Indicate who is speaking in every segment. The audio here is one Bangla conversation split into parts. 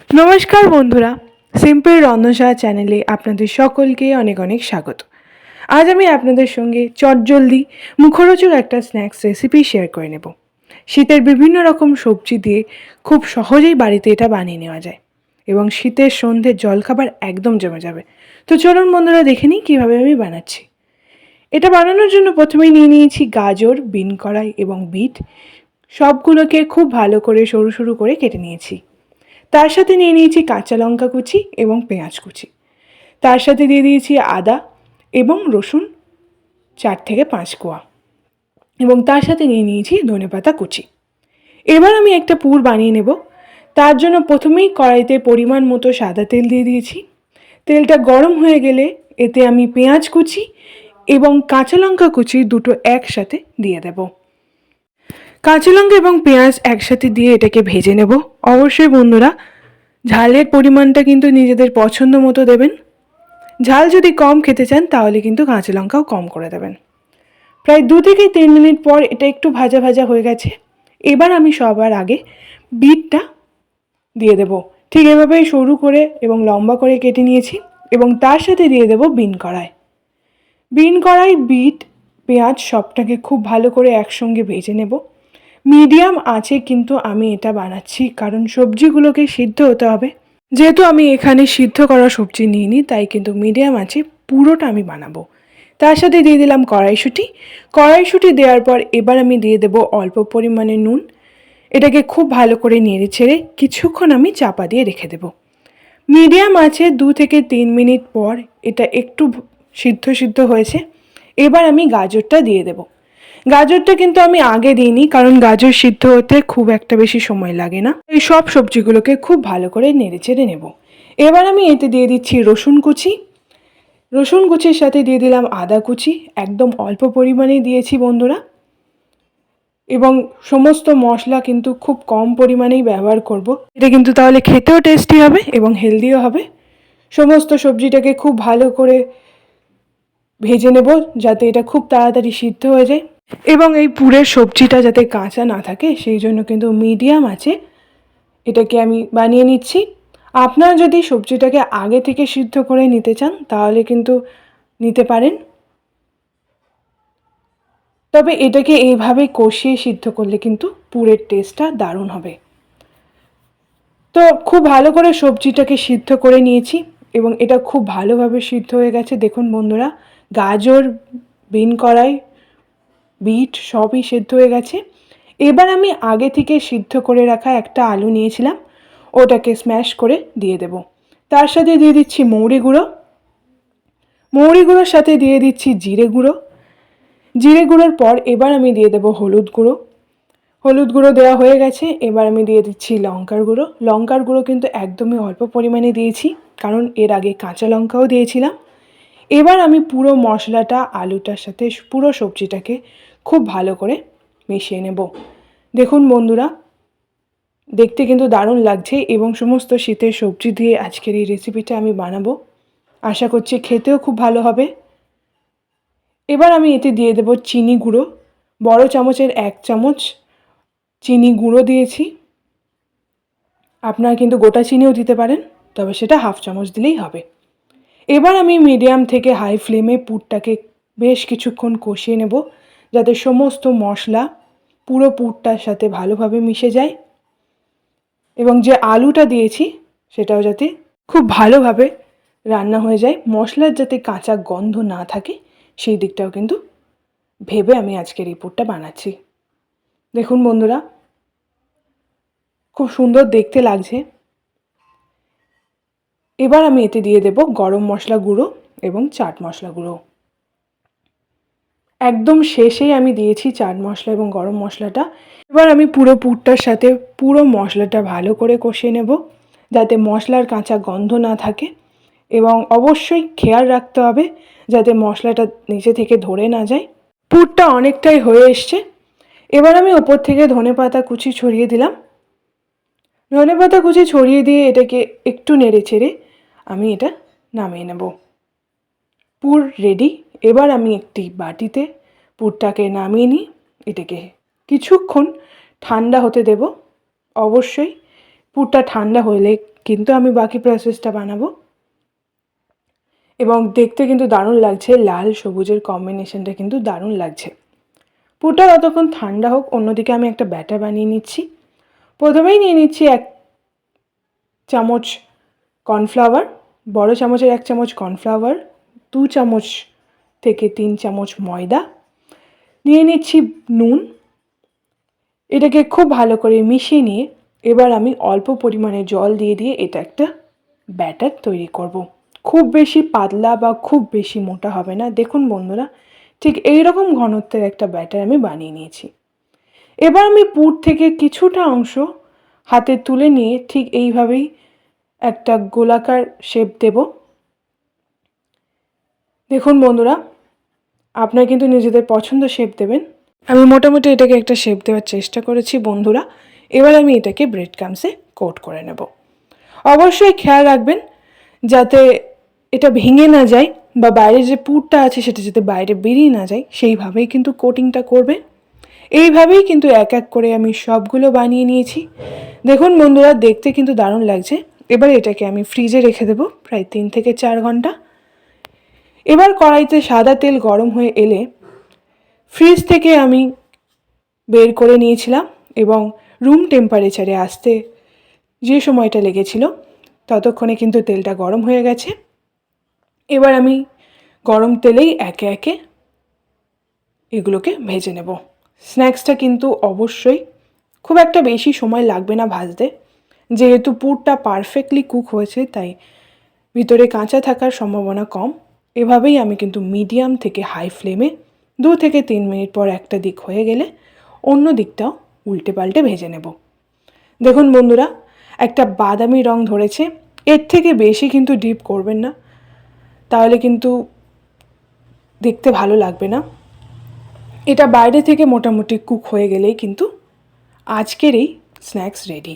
Speaker 1: নমস্কার বন্ধুরা, সিম্পল রন্ধনশালা চ্যানেলে আপনাদের সকলকে অনেক অনেক স্বাগত। আজ আমি আপনাদের সঙ্গে চটজলদি মুখরোচক একটা স্ন্যাক্স রেসিপি শেয়ার করে নেব। শীতের বিভিন্ন রকম সবজি দিয়ে খুব সহজেই বাড়িতে এটা বানিয়ে নেওয়া যায় এবং শীতের সন্ধ্যে জলখাবার একদম জমে যাবে। তো চলুন বন্ধুরা, দেখে নিই কীভাবে আমি বানাচ্ছি। এটা বানানোর জন্য প্রথমেই নিয়ে নিয়েছি গাজর, বিন কড়াই এবং বিট। সবগুলোকে খুব ভালো করে সরু সরু করে কেটে নিয়েছি। তার সাথে নিয়ে নিয়েছি কাঁচা লঙ্কা কুচি এবং পেঁয়াজ কুচি। তার সাথে দিয়ে দিয়েছি আদা এবং রসুন চার থেকে পাঁচ কোয়া। এবং তার সাথে নিয়ে নিয়েছি ধনেপাতা কুচি। এবার আমি একটা পুর বানিয়ে নেব। তার জন্য প্রথমেই কড়াইতে পরিমাণ মতো সাদা তেল দিয়ে দিয়েছি। তেলটা গরম হয়ে গেলে এতে আমি পেঁয়াজ কুচি এবং কাঁচা লঙ্কা কুচি দুটো একসাথে দিয়ে দেবো। কাঁচা লঙ্কা এবং পেঁয়াজ একসাথে দিয়ে এটাকে ভেজে নেব। অবশ্যই বন্ধুরা, ঝালের পরিমাণটা কিন্তু নিজেদের পছন্দ মতো দেবেন। ঝাল যদি কম খেতে চান, তাহলে কিন্তু কাঁচা লঙ্কাও কম করে দেবেন। প্রায় দু থেকে তিন মিনিট পর এটা একটু ভাজা ভাজা হয়ে গেছে। এবার আমি সবার আগে বিটটা দিয়ে দেব। ঠিক এভাবেই সরু করে এবং লম্বা করে কেটে নিয়েছি এবং তার সাথে দিয়ে দেব বিন কড়াই। বিন কড়াই, বিট, পেঁয়াজ সবটাকে খুব ভালো করে একসঙ্গে ভেজে নেব। মিডিয়াম আছে কিন্তু আমি এটা বানাচ্ছি, কারণ সবজিগুলোকে সিদ্ধ হতে হবে। যেহেতু আমি এখানে সিদ্ধ করা সবজি নিইনি, তাই কিন্তু মিডিয়াম আছে, পুরোটা আমি বানাবো। তার সাথে দিয়ে দিলাম কড়াইশুঁটি। কড়াইশুঁটি দেওয়ার পর এবার আমি দিয়ে দেবো অল্প পরিমাণে নুন। এটাকে খুব ভালো করে নেড়ে ছেড়ে কিছুক্ষণ আমি চাপা দিয়ে রেখে দেবো। মিডিয়াম আছে দু থেকে তিন মিনিট পর এটা একটু সিদ্ধ সিদ্ধ হয়েছে। এবার আমি গাজরটা দিয়ে দেবো। গাজরটা কিন্তু আমি আগে দিইনি, কারণ গাজর সিদ্ধ হতে খুব একটা বেশি সময় লাগে না। এই সব সবজিগুলোকে খুব ভালো করে নেড়ে চেড়ে নেব। এবার আমি এতে দিয়ে দিচ্ছি রসুন কুচি। রসুন কুচির সাথে দিয়ে দিলাম আদা কুচি, একদম অল্প পরিমাণেই দিয়েছি বন্ধুরা। এবং সমস্ত মশলা কিন্তু খুব কম পরিমাণেই ব্যবহার করব। এটা কিন্তু তাহলে খেতেও টেস্টি হবে এবং হেলদিও হবে। সমস্ত সবজিটাকে খুব ভালো করে ভেজে নেব, যাতে এটা খুব তাড়াতাড়ি সিদ্ধ হয়ে যায়। এবং এই পুরের সবজিটা যাতে কাঁচা না থাকে, সেই জন্য কিন্তু মিডিয়াম আছে। এটাকে আমি বানিয়ে নিচ্ছি। আপনারা যদি সবজিটাকে আগে থেকে সিদ্ধ করে নিতে চান, তাহলে কিন্তু নিতে পারেন। তবে এটাকে এইভাবে কষিয়ে সিদ্ধ করলে কিন্তু পুরের টেস্টটা দারুণ হবে। তো খুব ভালো করে সবজিটাকে সিদ্ধ করে নিয়েছি এবং এটা খুব ভালোভাবে সিদ্ধ হয়ে গেছে। দেখুন বন্ধুরা, গাজর বিন কড়াই বিট সবই সেদ্ধ হয়ে গেছে। এবার আমি আগে থেকে সিদ্ধ করে রাখা একটা আলু নিয়েছিলাম। ওটাকে স্ম্যাশ করে দিয়ে দেব। তার সাথে দিয়ে দিচ্ছি মৌরি গুঁড়ো। মৌরি গুঁড়োর সাথে দিয়ে দিচ্ছি জিরে গুঁড়ো। জিরে গুঁড়োর পর এবার আমি দিয়ে দেবো হলুদ গুঁড়ো। হলুদ গুঁড়ো দেওয়া হয়ে গেছে। এবার আমি দিয়ে দিচ্ছি লঙ্কার গুঁড়ো। লঙ্কার গুঁড়ো কিন্তু একদমই অল্প পরিমাণে দিয়েছি, কারণ এর আগে কাঁচা লঙ্কাও দিয়েছিলাম। এবার আমি পুরো মশলাটা, আলুটার সাথে পুরো সবজিটাকে খুব ভালো করে মিশিয়ে নেব। দেখুন বন্ধুরা, দেখতে কিন্তু দারুণ লাগছে এবং সমস্ত শীতের সবজি দিয়ে আজকের এই রেসিপিটা আমি বানাবো। আশা করছি খেতেও খুব ভালো হবে। এবার আমি এতে দিয়ে দেব চিনি গুঁড়ো। বড় চামচের এক চামচ চিনি গুঁড়ো দিয়েছি। আপনারা কিন্তু গোটা চিনিও দিতে পারেন, তবে সেটা হাফ চামচ দিলেই হবে। এবার আমি মিডিয়াম থেকে হাই ফ্লেমে পুরটাকে বেশ কিছুক্ষণ কষিয়ে নেব যাতে সমস্ত মশলা পুরো পুরটার সাথে ভালোভাবে মিশে যায়। এবং যে আলুটা দিয়েছি সেটাও যাতে খুব ভালোভাবে রান্না হয়ে যায়। মশলার যাতে কাঁচা গন্ধ না থাকে সেই দিকটাও কিন্তু ভেবে আমি আজকের এই পুরটা বানাচ্ছি। দেখুন বন্ধুরা, খুব সুন্দর দেখতে লাগছে। এবার আমি এতে দিয়ে দেব গরম মশলা গুঁড়ো এবং চাট মশলা গুঁড়ো। একদম শেষেই আমি দিয়েছি চাট মশলা এবং গরম মশলাটা। এবার আমি পুরো পুরটার সাথে পুরো মশলাটা ভালো করে কষিয়ে নেব যাতে মশলার কাঁচা গন্ধ না থাকে এবং অবশ্যই খেয়াল রাখতে হবে যাতে মশলাটা নিচে থেকে ধরে না যায়। পুরটা অনেকটাই হয়ে এসছে। এবার আমি ওপর থেকে ধনে পাতা কুচি ছড়িয়ে দিলাম। ধনে পাতা কুচি ছড়িয়ে দিয়ে এটাকে একটু নেড়ে চেড়ে আমি এটা নামিয়ে নেব। পুর রেডি এবার আমি একটি বাটিতে পুরটাকে নামিয়ে নিই। এটাকে কিছুক্ষণ ঠান্ডা হতে দেব। অবশ্যই পুরটা ঠান্ডা হলে কিন্তু আমি বাকি প্রসেসটা বানাবো। এবং দেখতে কিন্তু দারুণ লাগছে। লাল সবুজের কম্বিনেশনটা কিন্তু দারুণ লাগছে। পুরটা ততক্ষণ ঠান্ডা হোক, অন্যদিকে আমি একটা ব্যাটার বানিয়ে নিচ্ছি। প্রথমেই নিয়ে নিচ্ছি এক চামচ কর্নফ্লাওয়ার, বড় চামচের এক চামচ কর্নফ্লাওয়ার, দু চামচ থেকে তিন চামচ ময়দা। নিয়ে নিচ্ছি নুন। এটাকে খুব ভালো করে মিশিয়ে নিয়ে এবার আমি অল্প পরিমাণে জল দিয়ে দিয়ে এটা একটা ব্যাটার তৈরি করব। খুব বেশি পাতলা বা খুব বেশি মোটা হবে না। দেখুন বন্ধুরা, ঠিক এই রকম ঘনত্বের একটা ব্যাটার আমি বানিয়ে নিয়েছি। এবার আমি পুর থেকে কিছুটা অংশ হাতে তুলে নিয়ে ঠিক এইভাবেই একটা গোলাকার শেপ দেব। দেখুন বন্ধুরা, আপনারা কিন্তু নিজেদের পছন্দ শেপ দেবেন। আমি মোটামুটি এটাকে একটা শেপ দেওয়ার চেষ্টা করেছি বন্ধুরা। এবার আমি এটাকে ব্রেড কামসে কোট করে নেব। অবশ্যই খেয়াল রাখবেন, যাতে এটা ভেঙে না যায় বা বাইরে যে পুরটা আছে সেটা যাতে বাইরে বেরিয়ে না যায়, সেইভাবেই কিন্তু কোটিংটা করবে এইভাবেই কিন্তু এক এক করে আমি সবগুলো বানিয়ে নিয়েছি। দেখুন বন্ধুরা, দেখতে কিন্তু দারুণ লাগছে। এবার এটাকে আমি ফ্রিজে রেখে দেবো প্রায় তিন থেকে চার ঘণ্টা। এবার কড়াইতে সাদা তেল গরম হয়ে এলে ফ্রিজ থেকে আমি বের করে নিয়েছিলাম এবং রুম টেম্পারেচারে আসতে যে সময়টা লেগেছিল ততক্ষণে কিন্তু তেলটা গরম হয়ে গেছে। এবার আমি গরম তেলেই একে একে এগুলোকে ভেজে নেব। স্ন্যাক্সটা কিন্তু অবশ্যই খুব একটা বেশি সময় লাগবে না ভাজতে। যেহেতু পুরটা পারফেক্টলি কুক হয়েছে, তাই ভিতরে কাঁচা থাকার সম্ভাবনা কম। এভাবেই আমি কিন্তু মিডিয়াম থেকে হাই ফ্লেমে দু থেকে তিন মিনিট পর একটা দিক হয়ে গেলে অন্য দিকটাও উল্টে পাল্টে ভেজে নেব। দেখুন বন্ধুরা, একটা বাদামি রং ধরেছে। এর থেকে বেশি কিন্তু ডিপ করবেন না। তাহলে কিন্তু দেখতে ভালো লাগবে না। এটা বাইরে থেকে মোটামুটি কুক হয়ে গেলেই কিন্তু আজকের এই স্ন্যাক্স রেডি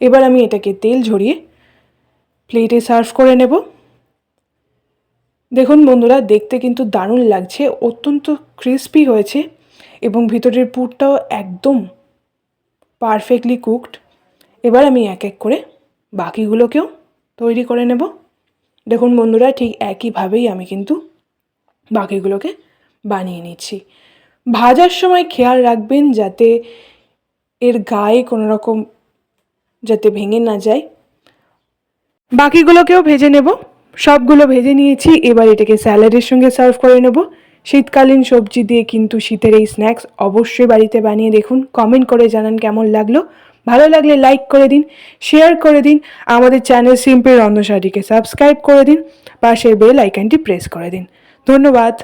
Speaker 1: এবার আমি এটাকে তেল ঝরিয়ে প্লেটে সার্ভ করে নেব। দেখুন বন্ধুরা, দেখতে কিন্তু দারুণ লাগছে, অত্যন্ত ক্রিস্পি হয়েছে এবং ভিতরের পুরটাও একদম পারফেক্টলি কুকড এবার আমি এক এক করে বাকিগুলোকেও তৈরি করে নেব। দেখুন বন্ধুরা, ঠিক একইভাবেই আমি কিন্তু বাকিগুলোকে বানিয়ে নিচ্ছি। ভাজার সময় খেয়াল রাখবেন যাতে এর গায়ে কোনো রকম যাতে ভেঙে না যায়। বাকিগুলোকেও ভেজে নেব। সবগুলো ভেজে নিয়েছি, এবার এটাকে স্যালাডের সঙ্গে সার্ভ করে নেব। শীতকালীন সবজি দিয়ে কিন্তু শীতের এই স্ন্যাক্স অবশ্যই বাড়িতে বানিয়ে দেখুন। কমেন্ট করে জানান কেমন লাগল। ভালো লাগলে লাইক করে দিন, শেয়ার করে দিন, আমাদের চ্যানেল সিম্পল রন্ধনশাড়িকে সাবস্ক্রাইব করে দিন পাশের বেল আইকনটি প্রেস করে দিন। ধন্যবাদ।